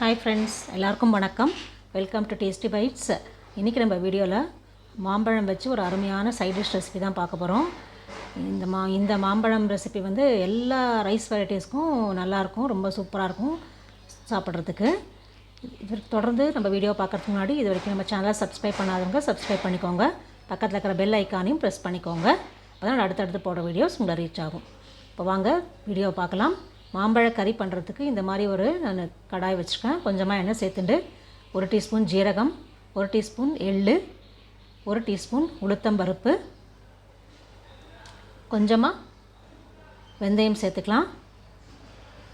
Hi friends எல்லாருக்கும் வணக்கம். Welcome to tasty bytes இன்றைக்கி நம்ம வீடியோவில் மாம்பழம் வச்சு ஒரு அருமையான சைட் டிஷ் ரெசிபி தான் பார்க்க போகிறோம் இந்த மா இந்த மாம்பழம் ரெசிபி வந்து எல்லா ரைஸ் வெரைட்டிஸ்க்கும் நல்லாயிருக்கும் ரொம்ப சூப்பராக இருக்கும் சாப்பிட்றதுக்கு. இது தொடர்ந்து நம்ம வீடியோ பார்க்கறதுக்கு முன்னாடி இது வரைக்கும் நம்ம சேனலை சப்ஸ்கிரைப் பண்ணாதவங்க சப்ஸ்கிரைப் பண்ணிக்கோங்க. பக்கத்தில் இருக்கிற பெல் ஐக்கானையும் ப்ரெஸ் பண்ணிக்கோங்க. அப்போ தான் அடுத்தடுத்து போடுற வீடியோஸ் உங்களை ரீச் ஆகும். இப்போ வாங்க வீடியோ பார்க்கலாம். மாம்பழ கறி பண்ணுறதுக்கு இந்த மாதிரி ஒரு நான் கடாய் வச்சுருக்கேன். கொஞ்சமாக எண்ணெய் சேர்த்துட்டு ஒரு டீஸ்பூன் ஜீரகம் ஒரு டீஸ்பூன் எள்ளு ஒரு டீஸ்பூன் உளுத்தம்பருப்பு கொஞ்சமாக வெந்தயம் சேர்த்துக்கலாம்.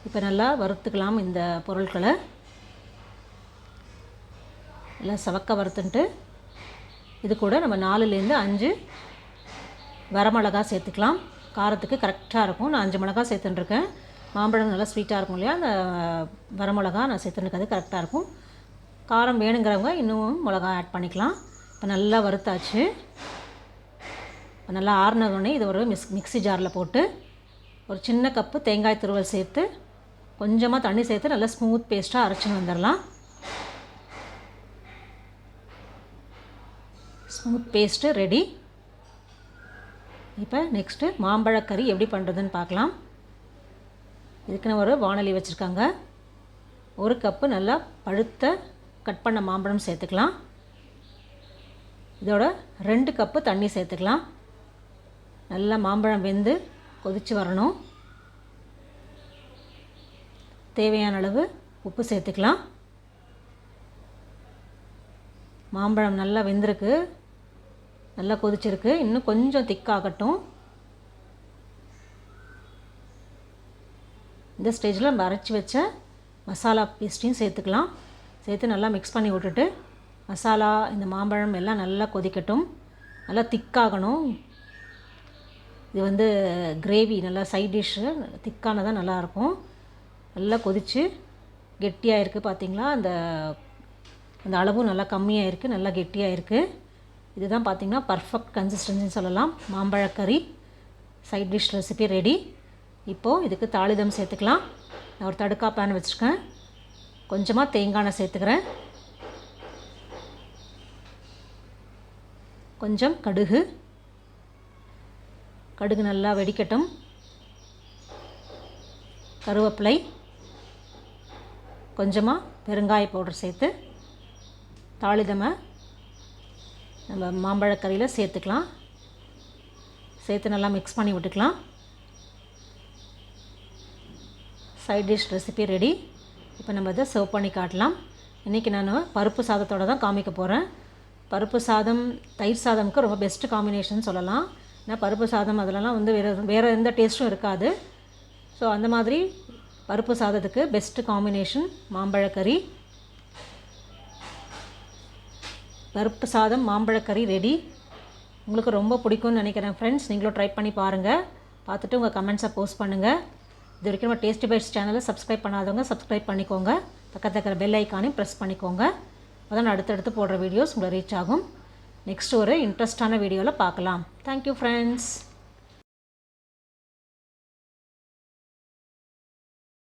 இப்போ நல்லா வறுத்துக்கலாம் இந்த பொருட்களை. நல்லா சவக்க வறுத்துன்ட்டு இது கூட நம்ம நாலுலேருந்து அஞ்சு வரமிளகா சேர்த்துக்கலாம். காரத்துக்கு கரெக்டாக இருக்கும். நான் அஞ்சு மிளகா சேர்த்துட்டுருக்கேன். மாம்பழம் நல்லா ஸ்வீட்டாக இருக்கும் இல்லையா? அந்த வரமிளகா நான் சேர்த்துருக்கிறது கரெக்டாக இருக்கும். காரம் வேணுங்கிறவங்க இன்னும் மிளகா ஆட் பண்ணிக்கலாம். இப்போ நல்லா வறுத்தாச்சு. இப்போ நல்லா ஆறுனதுடனே இது ஒரு மிக்ஸ் மிக்ஸி ஜாரில் போட்டு ஒரு சின்ன கப்பு தேங்காய் துருவல் சேர்த்து கொஞ்சமாக தண்ணி சேர்த்து நல்லா ஸ்மூத் பேஸ்ட்டாக அரைச்சின்னு வந்துடலாம். ஸ்மூத் பேஸ்ட்டு ரெடி இப்போ நெக்ஸ்ட்டு மாம்பழக்கறி எப்படி பண்ணுறதுன்னு பார்க்கலாம். இதுக்குன்னு ஒரு வானொலி வச்சுருக்காங்க. ஒரு கப்பு நல்லா பழுத்த கட் பண்ண மாம்பழம் சேர்த்துக்கலாம். இதோட ரெண்டு கப்பு தண்ணி சேர்த்துக்கலாம். நல்லா மாம்பழம் வெந்து கொதித்து வரணும். தேவையான அளவு உப்பு சேர்த்துக்கலாம். மாம்பழம் நல்லா வெந்திருக்கு. நல்லா கொதிச்சிருக்கு. இன்னும் கொஞ்சம் திக்காகட்டும் இந்த ஸ்டேஜில் நம்ம அரைச்சி வச்ச மசாலா பேஸ்ட்டையும் சேர்த்துக்கலாம். சேர்த்து நல்லா மிக்ஸ் பண்ணி விட்டுட்டு மசாலா இந்த மாம்பழம் எல்லாம் நல்லா கொதிக்கட்டும். நல்லா திக்காகணும் இது வந்து கிரேவி நல்லா சைட் டிஷ்ஷு திக்கானதாக நல்லாயிருக்கும் நல்லா கொதித்து கெட்டியாக இருக்குது பார்த்தீங்களா அந்த அந்த அளவும் நல்லா கம்மியாக இருக்குது நல்லா கெட்டியாக இருக்குது இதுதான் பார்த்திங்கன்னா பர்ஃபெக்ட் கன்சிஸ்டன்சின்னு சொல்லலாம். மாம்பழக்கறி சைட் டிஷ் ரெசிபி ரெடி இப்போது இதுக்கு தாளிதம் சேர்த்துக்கலாம். நான் ஒரு தடுக்கா பேன் வச்சுருக்கேன். கொஞ்சமாக தேங்காய் எண்ணெய் சேர்த்துக்கிறேன். கொஞ்சம் கடுகு. கடுகு நல்லா வெடிக்கட்டும். கருவேப்பிலை. கொஞ்சமாக பெருங்காய பவுடர் சேர்த்து தாளிதமை நம்ம மாம்பழக்கறியில் சேர்த்துக்கலாம். சேர்த்து நல்லா மிக்ஸ் பண்ணி விட்டுக்கலாம். சைட் டிஷ் ரெசிபி ரெடி இப்போ நம்ம இதை சர்வ் பண்ணி காட்டலாம். இன்றைக்கி நான் பருப்பு சாதத்தோடு தான் காமிக்க போகிறேன் பருப்பு சாதம் தயிர் சாதமுக்கு ரொம்ப பெஸ்ட்டு காம்பினேஷன் சொல்லலாம். ஏன்னா பருப்பு சாதம் அதிலலாம் வந்து வேறு வேறு எந்த டேஸ்ட்டும் இருக்காது. ஸோ அந்த மாதிரி பருப்பு சாதத்துக்கு பெஸ்ட்டு காம்பினேஷன் மாம்பழக்கறி. பருப்பு சாதம் மாம்பழக்கறி ரெடி உங்களுக்கு ரொம்ப பிடிக்கும்னு நினைக்கிறேன் ஃப்ரெண்ட்ஸ் நீங்களும் ட்ரை பண்ணி பாருங்கள் பார்த்துட்டு உங்கள் கமெண்ட்ஸை போஸ்ட் பண்ணுங்கள் இது வரைக்கும் நம்ம டேஸ்டி பைட்ஸ் சேனலை சப்ஸ்கிரைப் பண்ணாதவங்க சப்ஸ்கிரைப் பண்ணிக்கோங்க. பக்கத்தில் இருக்கிற பெல் ஐக்கானையும் ப்ரெஸ் பண்ணிக்கோங்க. அதான் அடுத்தடுத்து போடுற வீடியோஸ் உங்களை ரீச் ஆகும். நெக்ஸ்ட் ஒரு இன்ட்ரெஸ்டான வீடியோவில் பார்க்கலாம். Thank you friends